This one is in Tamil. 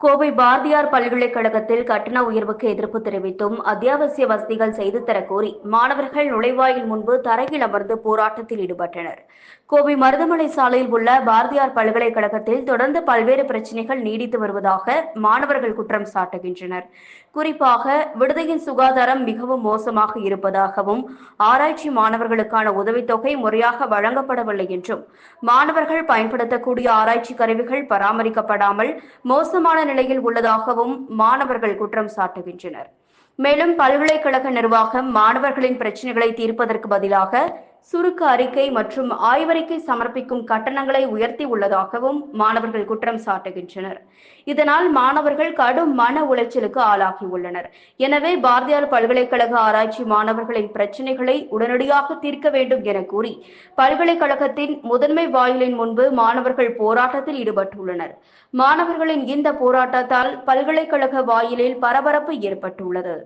கோவை பாரதியார் பல்கலைக்கழகத்தில் கட்டண உயர்வுக்கு எதிர்ப்பு தெரிவித்தும் அத்தியாவசிய வசதிகள் செய்து தரக் கோரி மாணவர்கள் நுழைவாயில் முன்பு தரையில் அமர்ந்து போராட்டத்தில் ஈடுபட்டனர். கோவை மருதமலை சாலையில் உள்ள பாரதியார் பல்கலைக்கழகத்தில் தொடர்ந்து பல்வேறு பிரச்சினைகள் நீடித்து வருவதாக மாணவர்கள் குற்றம் சாட்டுகின்றனர். குறிப்பாக விடுதியின் சுகாதாரம் மிகவும் மோசமாக இருப்பதாகவும் ஆராய்ச்சி மாணவர்களுக்கான உதவித்தொகை முறையாக வழங்கப்படவில்லை என்றும் மாணவர்கள் பயன்படுத்தக்கூடிய ஆராய்ச்சி கருவிகள் பராமரிக்கப்படாமல் மோசமான நிலையில் உள்ளதாகவும் மாணவர்கள் குற்றம் சாட்டுகின்றனர். மேலும் பல்கலைக்கழக நிர்வாகம் மாணவர்களின் பிரச்சனைகளை தீர்ப்பதற்கு பதிலாக சுருக்க அறிக்கை மற்றும் ஆய்வறிக்கை சமர்ப்பிக்கும் கட்டணங்களை உயர்த்தி உள்ளதாகவும் மாணவர்கள் குற்றம் சாட்டுகின்றனர். இதனால் மாணவர்கள் கடும் மன உளைச்சலுக்கு ஆளாகியுள்ளனர் எனவே பாரதியார் பல்கலைக்கழக ஆராய்ச்சி மாணவர்களின் பிரச்சனைகளை உடனடியாக தீர்க்க வேண்டும் என கூறி பல்கலைக்கழகத்தின் முதன்மை வாயிலின் முன்பு மாணவர்கள் போராட்டத்தில் ஈடுபட்டுள்ளனர். மாணவர்களின் இந்த போராட்டத்தால் பல்கலைக்கழக வாயிலில் பரபரப்பு ஏற்பட்டுள்ளது.